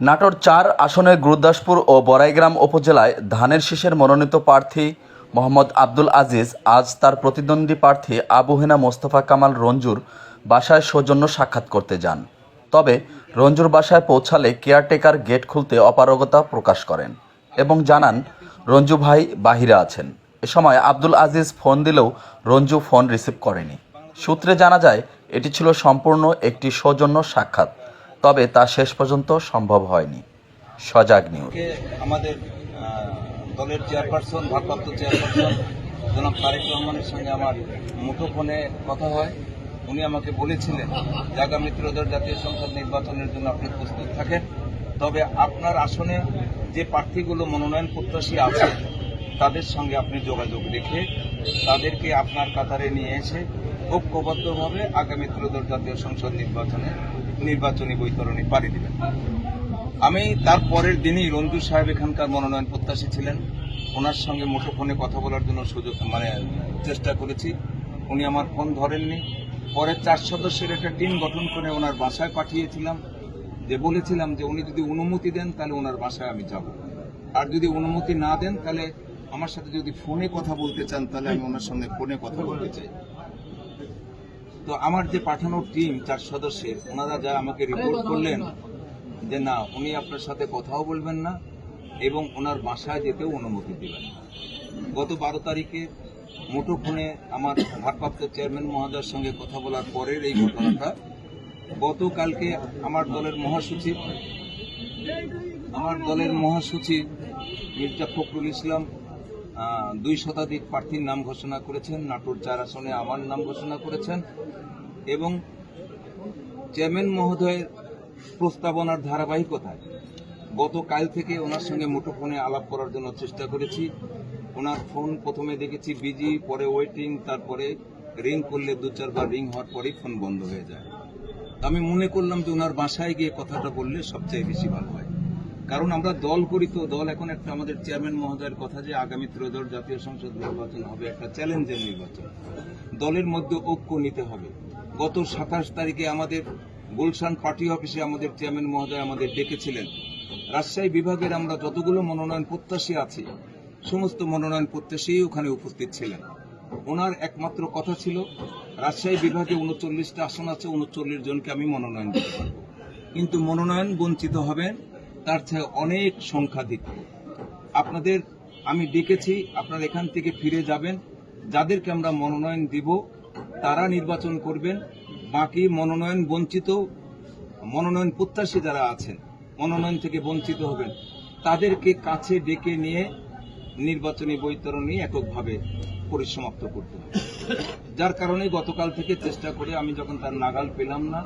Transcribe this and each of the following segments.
নাটোর চার আসনের গুরুদাসপুর ও বড়াইগ্রাম উপজেলায় ধানের শীষের মনোনীত প্রার্থী মোহাম্মদ আব্দুল আজিজ আজ তার প্রতিদ্বন্দ্বী প্রার্থী আবু হেনা মোস্তফা কামাল রঞ্জুর বাসায় সৌজন্য সাক্ষাৎ করতে যান। তবে রঞ্জুর বাসায় পৌঁছালে কেয়ারটেকার গেট খুলতে অপারগতা প্রকাশ করেন এবং জানান, রঞ্জু ভাই বাহিরে আছেন। এ সময় আব্দুল আজিজ ফোন দিলেও রঞ্জু ফোন রিসিভ করেনি। সূত্রে জানা যায়, এটি ছিল সম্পূর্ণ একটি সৌজন্য সাক্ষাৎ। তবে তা শেষ পর্যন্ত সম্ভব হয়নি। সজাগ নিউজ। আমাদের দলের চেয়ারপারসন, ভারপ্রাপ্ত চেয়ারপারসন, জনাব তারেক রহমানের সঙ্গে আমার মুঠোফোনে কথা হয়। উনি আমাকে বলেছিলেন যে আগামী ত্রয়োদশ জাতীয় সংসদ নির্বাচনের জন্য আপনি প্রস্তুত থাকেন। তবে আপনার আসনে যে প্রার্থীগুলো মনোনয়ন প্রত্যাশী আছে, তাদের সঙ্গে আপনি যোগাযোগ রেখে তাদেরকে আপনার কাতারে নিয়ে এসে ঐক্যবদ্ধভাবে আগামী ত্রয়োদশ জাতীয় সংসদ নির্বাচনে নির্বাচনী বৈতরণী পাড়ি দেবেন। আমি তার পরের দিনই রঞ্জু সাহেব এখানকার মনোনয়ন প্রত্যাশী ছিলেন। ওনার সঙ্গে মুঠোফোনে কথা বলার জন্য সুযোগ মানে চেষ্টা করেছি। উনি আমার ফোন ধরেননি। পরে চার সদস্যের একটা টিম গঠন করে ওনার বাসায় পাঠিয়েছিলাম। যে বলেছিলাম যে উনি যদি অনুমতি দেন তাহলে ওনার বাসায় আমি যাব। আর যদি অনুমতি না দেন তাহলে আমার সাথে যদি ফোনে কথা বলতে চান তাহলে আমি ওনার সঙ্গে ফোনে কথা বলতে চাই। তো আমার যে পাঠানোর টিম চার সদস্যের, ওনারা যা আমাকে রিপোর্ট করলেন যে না, উনি আপনার সাথে কথাও বলবেন না এবং ওনার বাসায় যেতেও অনুমতি দেবেন না। গত বারো তারিখে মুঠোফোনে আমার ভারপ্রাপ্ত চেয়ারম্যান মহোদয়ের সঙ্গে কথা বলার পরের এই ঘটনাটা, গতকালকে আমার দলের মহাসচিব, আমার দলের মহাসচিব মির্জা ফখরুল ইসলাম দুই শতাধিক প্রার্থীর নাম ঘোষণা করেছেন, নাটোর চার আসনে আমার নাম ঘোষণা করেছেন এবং চেয়ারম্যান মহোদয়ের প্রস্তাবনার ধারাবাহিকতায় গতকাল থেকে ওনার সঙ্গে মুঠোফোনে আলাপ করার জন্য চেষ্টা করেছি। ওনার ফোন প্রথমে দেখেছি বিজি, পরে ওয়েটিং, তারপরে রিং করলে দু চারবার রিং হওয়ার পরেই ফোন বন্ধ হয়ে যায়। আমি মনে করলাম যে ওনার বাসায় গিয়ে কথাটা বললে সবচেয়ে বেশি ভালো কারণ আমরা দল করি তো, দল এখন একটা আমাদের চেয়ারম্যান মহোদয়ের কথা যে আগামী ত্রয়োদশ জাতীয় সংসদ নির্বাচন হবে, একটা চ্যালেঞ্জের নির্বাচন। দলের মধ্যে ঐক্য নিতে হবে। গত সাতাশ তারিখে আমাদের গুলশান পার্টি অফিসে আমাদের চেয়ারম্যান মহোদয় আমাদের ডেকেছিলেন। রাজশাহী বিভাগের আমরা যতগুলো মনোনয়ন প্রত্যাশী আছি, সমস্ত মনোনয়ন প্রত্যাশী ওখানে উপস্থিত ছিলেন। ওনার একমাত্র কথা ছিল, রাজশাহী বিভাগে উনচল্লিশটা আসন আছে, উনচল্লিশ জনকে আমি মনোনয়ন দিতে পারব। কিন্তু মনোনয়ন বঞ্চিত হবেন তার চেয়ে অনেক সংখ্যাধিক আপনাদের, আমি ডেকেছি, আপনারা এখান থেকে ফিরে যাবেন। যাদেরকে আমরা মনোনয়ন দিব, তারা নির্বাচন করবেন। বাকি মনোনয়ন বঞ্চিত, মনোনয়ন প্রত্যাশী যারা আছেন, মনোনয়ন থেকে বঞ্চিত হবেন, তাদেরকে কাছে ডেকে নিয়ে নির্বাচনী বৈতরণী এককভাবে পরিসমাপ্ত করতে যার কারণে গতকাল থেকে চেষ্টা করে আমি যখন তার নাগাল পেলাম না,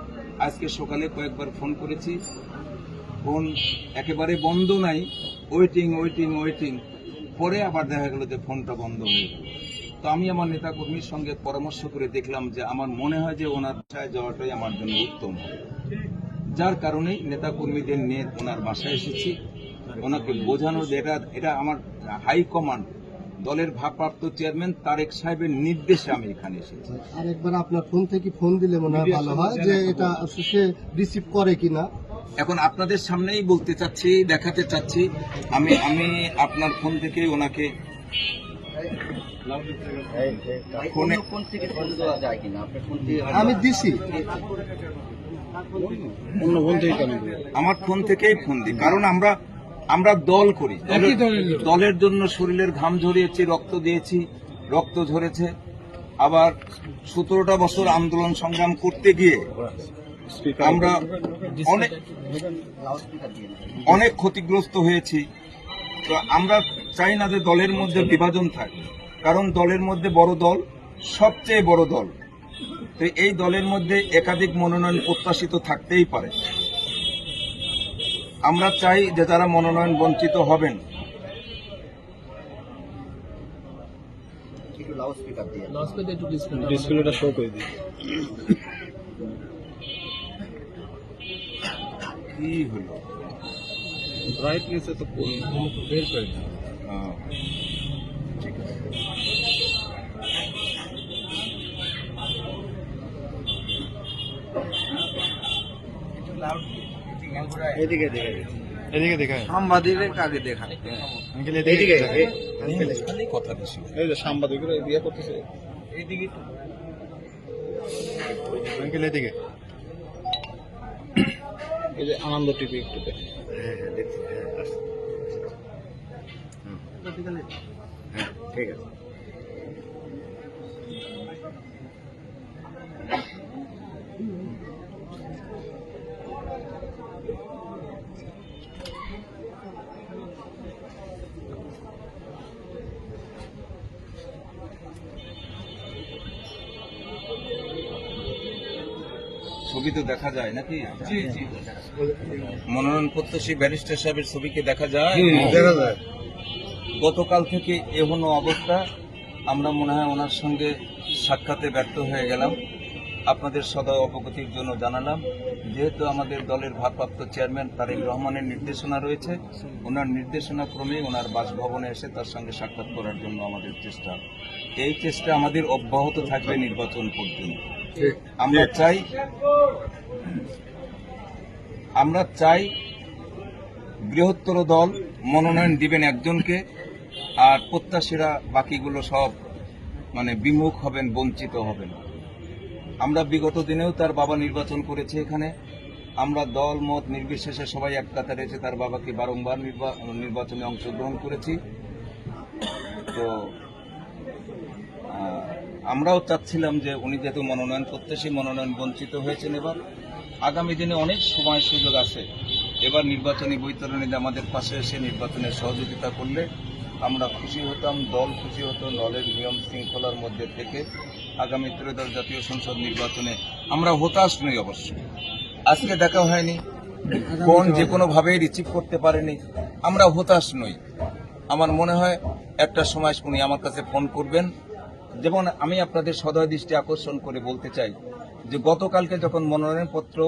আজকে সকালে কয়েকবার ফোন করেছি। ফোন একেবারে বন্ধ নাই। ওয়েটিং ওয়েটিং ওয়েটিং পরে আবার দেখা গেল যে ফোনটা বন্ধ হয়ে গেল। তো আমি আমার নেতাকর্মীর সঙ্গে পরামর্শ করে দেখলাম যে আমার মনে হয় যে ওনার বাসায় যাওয়াটাই আমার জন্য উত্তম। যার কারণেই নেতাকর্মীদের নিয়ে ওনার বাসায় এসেছি। ওনাকে বোঝানো যে এটা এটা আমার হাইকমান্ড দলের ভারপ্রাপ্ত চেয়ারম্যান তারেক সাহেবের নির্দেশে আমি এখানে এসেছি। আরেকবার আপনার ফোন থেকে ফোন দিলে মনে হয় ভালো হয় যে এটা সে রিসিভ করে কিনা। এখন আপনাদের সামনেই বলতে চাচ্ছি দেখাতে চাচ্ছি আমি আমি আপনার ফোন থেকে ওনাকে ফোনে ফোন থেকে ফোন দেওয়া যায় কিনা আপনার ফোন থেকে আমি দিছি আমার ফোন থেকেই ফোন দিই কারণ আমরা আমরা দল করি। দলের- দলের জন্য শরীরের ঘাম ঝরিয়েছি রক্ত দিয়েছি রক্ত ঝরেছে। আবার সতেরোটা বছর আন্দোলন সংগ্রাম করতে গিয়ে আমরা অনেক অনেক ক্ষতিগ্রস্ত হয়েছি। তো আমরা চাই না যে দলের মধ্যে বিভাজন থাকে কারণ দলের মধ্যে বড় দল সবচেয়ে বড় দল। তো এই দলের মধ্যে একাধিক মনোনয়ন প্রত্যাশিত থাকতেই পারে। আমরা চাই যে যারা মনোনয়ন বঞ্চিত হবেন। স্পিকার দিয়ে। ডিসপ্লেটা শো করে দিই। কি হলো? ব্রাইটনেসে তো বের করে দিই ঠিক আছে। এদিকে এদিকে এদিকে। দেখা সাংবাদিকের কাকে দেখা। আঙ্কেল এদিকে খালি কথা বেশি এই যে সাংবাদিকরা বিয়ে করতেছে। এইদিকে আঙ্কেল এদিকে। এই যে আনন্দ টিভি একটু দেখেন হ্যাঁ হ্যাঁ দেখছি হ্যাঁ। হ্যাঁ ঠিক আছে। ছবি তো দেখা যায় নাকি? জি জি। মনোনয়ন প্রত্যাশী ব্যারিস্টার সাহেবের ছবিকে দেখা যায়? দেখা যায়। গতকাল থেকে এহনো অবস্থা আমরা মনে হয় ওনার সঙ্গে সাক্ষাতে ব্যর্থ হয়ে গেলাম। আপনাদের সদয় অবগতির জন্য জানালাম যেহেতু আমাদের দলের ভারপ্রাপ্ত চেয়ারম্যান তারেক রহমানের নির্দেশনা রয়েছে ওনার নির্দেশনা ক্রমে ওনার বাসভবনে এসে তার সঙ্গে সাক্ষাৎ করার জন্য আমাদের চেষ্টা। এই চেষ্টা আমাদের অব্যাহত থাকবে নির্বাচন পর্যন্ত আমরা চাই আমরা চাই বৃহত্তর দল মনোনয়ন দিবেন একজনকে, আর প্রত্যাশীরা বাকিগুলো সব মানে বিমুখ হবেন, বঞ্চিত হবেন। আমরা বিগত দিনেও তার বাবা নির্বাচন করেছে এখানে। আমরা দল, মত নির্বিশেষে সবাই এক কাতারে এসে তার বাবাকে বারংবার নির্বা- নির্বাচনে অংশগ্রহণ করেছি। তো আমরাও চাচ্ছিলাম যে উনি যেহেতু মনোনয়ন প্রত্যাশী মনোনয়ন বঞ্চিত হয়েছেন এবার। আগামী দিনে অনেক সময় সুযোগ আছে। এবার নির্বাচনী বৈতরণীতে আমাদের পাশে এসে নির্বাচনে সহযোগিতা করলে আমরা খুশি হতাম দল খুশি হতো দলের নিয়ম শৃঙ্খলার মধ্যে থেকে আগামী ত্রয়োদশ জাতীয় সংসদ নির্বাচনে আমরা হতাশ নই অবশ্য। আজকে দেখা হয়নি। ফোন যে কোনোভাবেই রিসিভ করতে পারেনি। আমরা হতাশ নই। আমার মনে হয় একটা সময় উনি আমার কাছে ফোন করবেন। যেমন আমি আপনাদের সদয় দৃষ্টি আকর্ষণ করে বলতে চাই যে গতকালকে যখন মনোনয়নপত্র,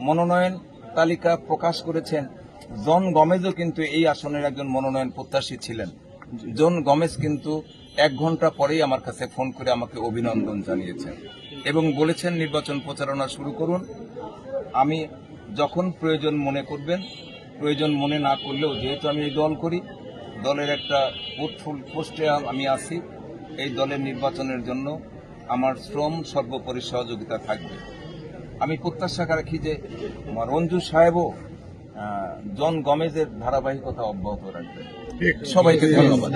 মনোনয়ন তালিকা প্রকাশ করেছেন, জন গমেজও কিন্তু এই আসনের একজন মনোনয়ন প্রত্যাশী ছিলেন। জন গমেজ কিন্তু এক ঘণ্টা পরেই আমার কাছে ফোন করে আমাকে অভিনন্দন জানিয়েছেন এবং বলেছেন, নির্বাচন প্রচারণা শুরু করুন। আমি যখন প্রয়োজন মনে করবেন, প্রয়োজন মনে না করলেও যেহেতু আমি এই দল করি, দলের একটা পোস্টে আমি আছি এই দলের নির্বাচনের জন্য আমার শ্রম সর্বোপরি সহযোগিতা থাকবে। আমি প্রত্যাশা রাখি যে রঞ্জু সাহেবও জন গমেজের ধারাবাহিকতা অব্যাহত রাখবে। সবাইকে ধন্যবাদ।